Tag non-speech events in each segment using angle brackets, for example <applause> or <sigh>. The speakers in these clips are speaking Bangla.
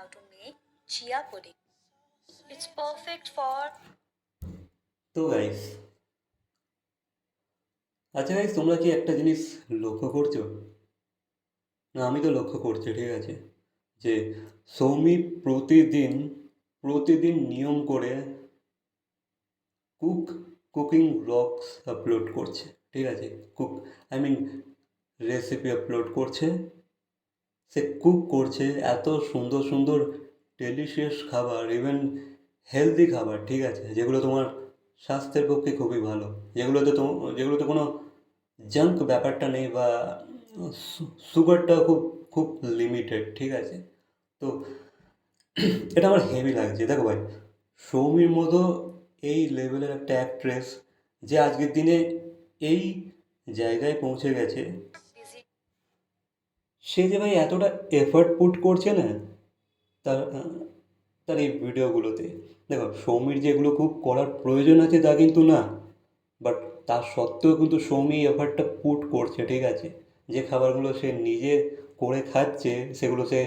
how to make chia pudding. It's perfect for তো গাইস আচ্ছা গাইস তোমরা কি একটা জিনিস লক্ষ্য করছ? না, আমি তো লক্ষ্য করছি, ঠিক আছে? যে সৌমি প্রতিদিন প্রতিদিন নিয়ম করে কুক কুকিং ব্লগস আপলোড করছে, ঠিক আছে? Cook I mean recipe upload করছে। সে কুক করছে, এত সুন্দর সুন্দর ডেলিশিয়াস খাবার ইভেন হেলদি খাবার, ঠিক আছে? যেগুলো তোমার স্বাস্থ্যের পক্ষে খুবই ভালো। যেগুলোতে তো যেগুলোতে কোনো জাঙ্ক ব্যাপারটা নেই বা সুগারটা খুব খুব লিমিটেড ঠিক আছে? তো <clears throat> এটা আমার হেভি লাগছে। দেখো ভাই, সৌমির মতো এই লেভেলের একটা অ্যাক্ট্রেস যে আজকের দিনে এই জায়গায় পৌঁছে গেছে সে যে ভাই এতটা এফার্ট পুট করছে না, তার তার এই ভিডিওগুলোতে। দেখো, সৌমির যেগুলো খুব করার প্রয়োজন আছে তা কিন্তু না বাট তার সত্ত্বেও কিন্তু সৌমি এফার্টটা পুট করছে, ঠিক আছে? যে খাবারগুলো সে নিজে করে খাচ্ছে, সেগুলো সে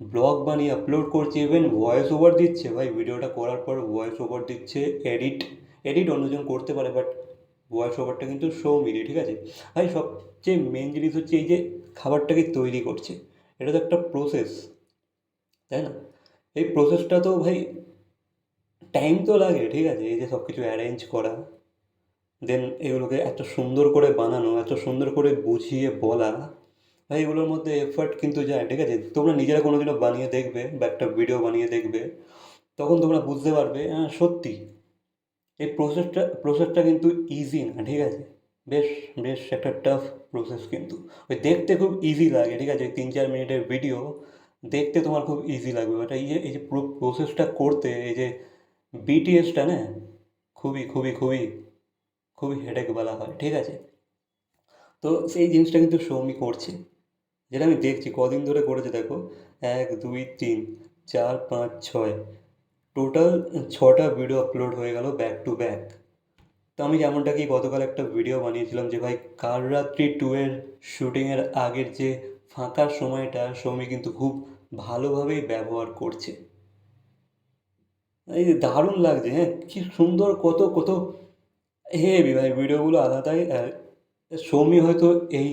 ব্লগ বানিয়ে আপলোড করছে ইভেন ভয়েস ওভার দিচ্ছে। ভাই, ভিডিওটা করার পর ভয়েস ওভার দিচ্ছে এডিট এডিট অন্যজন করতে পারে বাট ভয়েস ওভারটা কিন্তু সৌমিরই ঠিক আছে? ভাই সবচেয়ে মেন জিনিস হচ্ছে এই যে খাবারটাকে তৈরি করছে, এটা তো একটা প্রসেস তাই না? এই প্রসেসটা তো ভাই টাইম তো লাগে, ঠিক আছে? এই যে সব কিছু অ্যারেঞ্জ করা দেন এগুলোকে এত সুন্দর করে বানানো, এত সুন্দর করে বুঝিয়ে বলা, ভাই এগুলোর মধ্যে এফার্ট কিন্তু যায়, ঠিক আছে? তোমরা নিজেরা কোনোদিনও বানিয়ে দেখবে বা একটা ভিডিও বানিয়ে দেখবে, তখন তোমরা বুঝতে পারবে হ্যাঁ সত্যি। এই প্রসেসটা প্রসেসটা কিন্তু ইজি না, ঠিক আছে? বেশ বেশ একটা টাফ প্রসেস কিন্তু। ওই দেখতে খুব ইজি লাগে, ঠিক আছে? তিন চার মিনিটের ভিডিও দেখতে তোমার খুব ইজি লাগবে। বাট এই যে এই যে পুরো প্রসেসটা করতে, এই যে বিটিএসটা না, খুবই খুবই খুবই খুবই হেডেক বলা হয়, ঠিক আছে? তো সেই জিনিসটা কিন্তু সৌমি করছে। যেটা আমি দেখছি, কদিন ধরে করেছে, দেখো। এক, দুই, তিন, চার, পাঁচ, ছয় টোটাল ছটা ভিডিও আপলোড হয়ে গেল ব্যাক টু ব্যাক তো আমি যেমনটা কি গতকাল একটা ভিডিও বানিয়েছিলাম যে, ভাই, কাল রাত্রি টু এর শ্যুটিংয়ের আগের যে ফাঁকা সময়টা, সৌমি কিন্তু খুব ভালোভাবেই ব্যবহার করছে। এই দারুণ লাগছে হ্যাঁ কি সুন্দর, কত কত হেভি ভাই ভিডিওগুলো আলাদাই। সৌমি হয়তো এই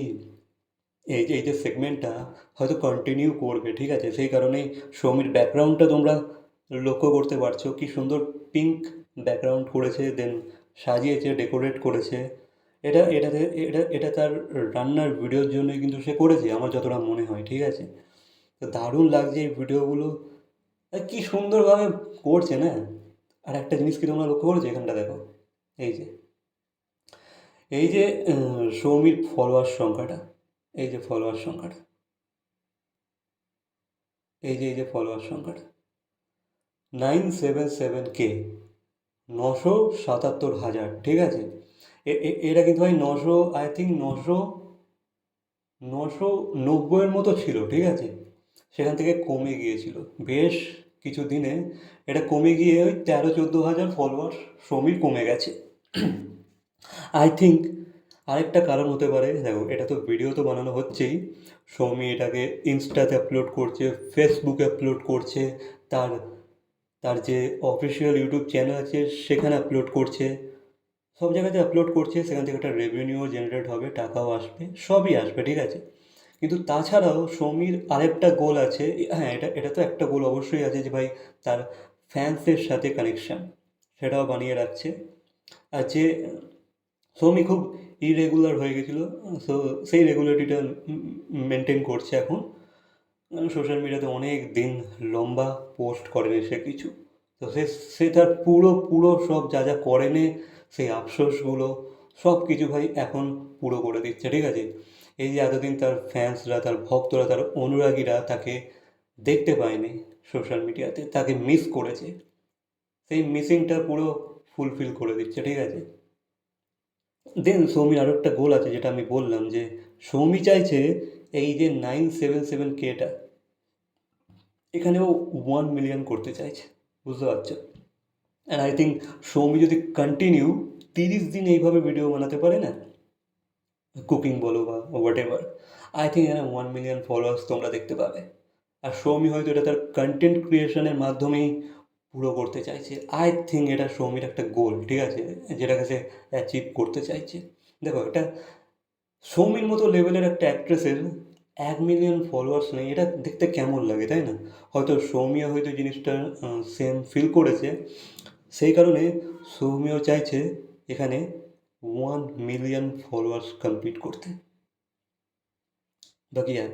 এই যে এই যে সেগমেন্টটা হয়তো কন্টিনিউ করবে, ঠিক আছে? সেই কারণেই সৌমির ব্যাকগ্রাউন্ডটা তোমরা লক্ষ্য করতে পারছ কি সুন্দর পিঙ্ক ব্যাকগ্রাউন্ড করেছে দেন সাজিয়েছে ডেকোরেট করেছে। এটা, এটাতে, এটা এটা তার রান্নার ভিডিওর জন্যই কিন্তু সে করেছে, আমার যতটা মনে হয়, ঠিক আছে? দারুণ লাগছে এই ভিডিওগুলো কি সুন্দরভাবে করছে না? আর একটা জিনিস কি তোমরা লক্ষ্য করেছ এখানটা দেখো? এই যে এই যে সৌমির ফলোয়ার সংখ্যাটা, এই যে ফলোয়ার সংখ্যাটা, এই যে এই যে ফলোয়ার সংখ্যাটা। নাইন সেভেন সেভেন কে নশো সাতাত্তর হাজার, ঠিক আছে? এটা কিন্তু ভাই নশো আই থিঙ্ক নশো নশো নব্বইয়ের মতো ছিল, ঠিক আছে? সেখান থেকে কমে গিয়েছিল। বেশ কিছু দিনে এটা কমে গিয়ে ওই তেরো চোদ্দ হাজার ফলোয়ার সমীর কমে গেছে। <clears throat> আই থিঙ্ক আরেকটা কারণ হতে পারে, দেখো, এটা তো ভিডিও তো বানানো হচ্ছেই। সৌমি এটাকে ইনস্টাতে আপলোড করছে ফেসবুকে আপলোড করছে, তার তার যে অফিসিয়াল ইউটিউব চ্যানেল আছে, সেখানে আপলোড করছে। সব জায়গাতে আপলোড করছে, সেখান থেকে একটা রেভিনিউ জেনারেট হবে, টাকাও আসবে, সবই আসবে, ঠিক আছে? কিন্তু তাছাড়াও সৌমির আরেকটা গোল আছে হ্যাঁ এটা এটা তো একটা গোল অবশ্যই আছে যে ভাই তার ফ্যান্সের সাথে কানেকশান সেটাও বানিয়ে রাখছে। আর যে সৌমি খুব ইরেগুলার হয়ে গেছিল সো সেই রেগুলারিটিটা মেনটেন করছে এখন। সোশ্যাল মিডিয়াতে অনেক দিন লম্বা পোস্ট করেনি সে কিছু। তো সে সে তার পুরো পুরো সব যা যা করেনি, সেই আফসোসগুলো সব কিছু ভাই এখন পুরো করে দিচ্ছে, ঠিক আছে? এই যে এতদিন তার ফ্যান্সরা তার ভক্তরা, তার অনুরাগীরা তাকে দেখতে পায়নি সোশ্যাল মিডিয়াতে তাকে মিস করেছে। সেই মিসিংটা পুরো ফুলফিল করে দিচ্ছে, ঠিক আছে? দেন সৌমির আরও একটা গোল আছে, যেটা আমি বললাম যে সৌমি চাইছে এই যে নাইন সেভেন সেভেন কেটা এখানেও ওয়ান মিলিয়ন করতে চাইছে, বুঝতে পারছ? অ্যান্ড আই থিঙ্ক সৌমি যদি কন্টিনিউ তিরিশ দিন এইভাবে ভিডিও বানাতে পারে না কুকিং বলো বা হোয়াট এভার আই থিঙ্ক এখানে ওয়ান মিলিয়ন ফলোয়ার্স তোমরা দেখতে পাবে। আর সৌমি হয়তো এটা তার কন্টেন্ট ক্রিয়েশনের মাধ্যমেই পুরো করতে চাইছে। আই থিঙ্ক এটা সৌমির একটা গোল ঠিক আছে? যেটাকে সে অ্যাচিভ করতে চাইছে। দেখো, এটা সৌমির মতো লেভেলের একটা অ্যাক্ট্রেসের এক মিলিয়ন ফলোয়ার্স নেই, এটা দেখতে কেমন লাগে, তাই না? হয়তো সৌমিয়া হয়তো জিনিসটা সেম ফিল করেছে। সেই কারণে সৌমিও চাইছে এখানে ওয়ান মিলিয়ন ফলোয়ার্স কমপ্লিট করতে। বাকি আর,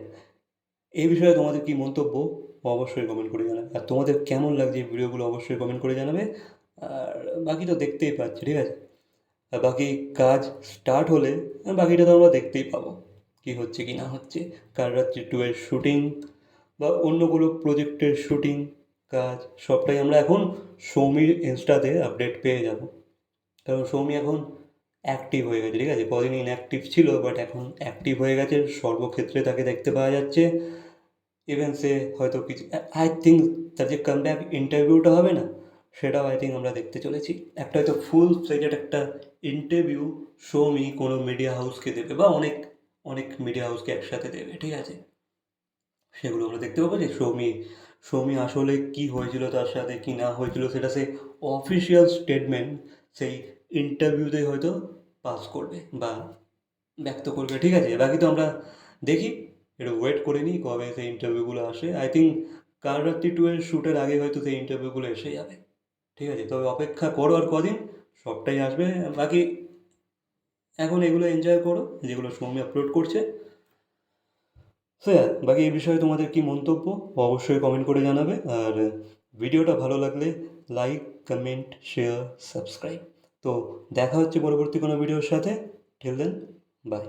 এই বিষয়ে তোমাদের কি মন্তব্য? অবশ্যই কমেন্ট করে জানাবে। আর তোমাদের কেমন লাগছে এই ভিডিওগুলো অবশ্যই কমেন্ট করে জানাবে। আর বাকি তো দেখতেই পাচ্ছি, ঠিক আছে? আর বাকি কাজ স্টার্ট হলে, বাকিটা তো আমরা দেখতেই পাবো। কি হচ্ছে কি না হচ্ছে কাল রাত্রি টু এর শ্যুটিং বা অন্য কোনো প্রজেক্টের শ্যুটিং কাজ, সবটাই আমরা এখন সৌমির ইনস্টাতে আপডেট পেয়ে যাব। কারণ সৌমি এখন অ্যাক্টিভ হয়ে গেছে, ঠিক আছে? কদিন ইনঅ্যাক্টিভ ছিল বাট এখন অ্যাক্টিভ হয়ে গেছে। সর্বক্ষেত্রে তাকে দেখতে পাওয়া যাচ্ছে। ইভেন সে হয়তো কিছু আই থিঙ্ক তার যে কাম কামব্যাক ইন্টারভিউটা হবে না, সেটাও আই থিঙ্ক আমরা দেখতে চলেছি। একটা হয়তো ফুল ফ্লেজেড একটা ইন্টারভিউ সৌমি কোনো মিডিয়া হাউসকে দেবে বা অনেক অনেক মিডিয়া হাউসকে একসাথে দেবে, ঠিক আছে? সেগুলো আমরা দেখতে পাবো যে সৌমি সৌমি আসলে কি হয়েছিল তার সাথে, কি না হয়েছিল সেটা সে অফিসিয়াল স্টেটমেন্ট সেই ইন্টারভিউতে হয়তো পাস করবে বা ব্যক্ত করবে, ঠিক আছে? বাকি তো আমরা দেখি, একটু ওয়েট করে নিই কবে সেই ইন্টারভিউগুলো আসে। আই থিঙ্ক কাল রাত্রি টু এর শ্যুটের আগে হয়তো সেই ইন্টারভিউগুলো এসে যাবে, ঠিক আছে? তবে অপেক্ষা করো আর কদিন, সবটাই আসবে। বাকি এখন এগুলো এনজয় করো, যেগুলো সৌমি আপলোড করছে। সো বাকি এই বিষয়ে তোমাদের কি মন্তব্য, অবশ্যই কমেন্ট করে জানাবে। আর ভিডিওটা ভালো লাগলে লাইক কমেন্ট শেয়ার সাবস্ক্রাইব তো দেখা হচ্ছে পরবর্তী কোনো ভিডিওর সাথে। Till then by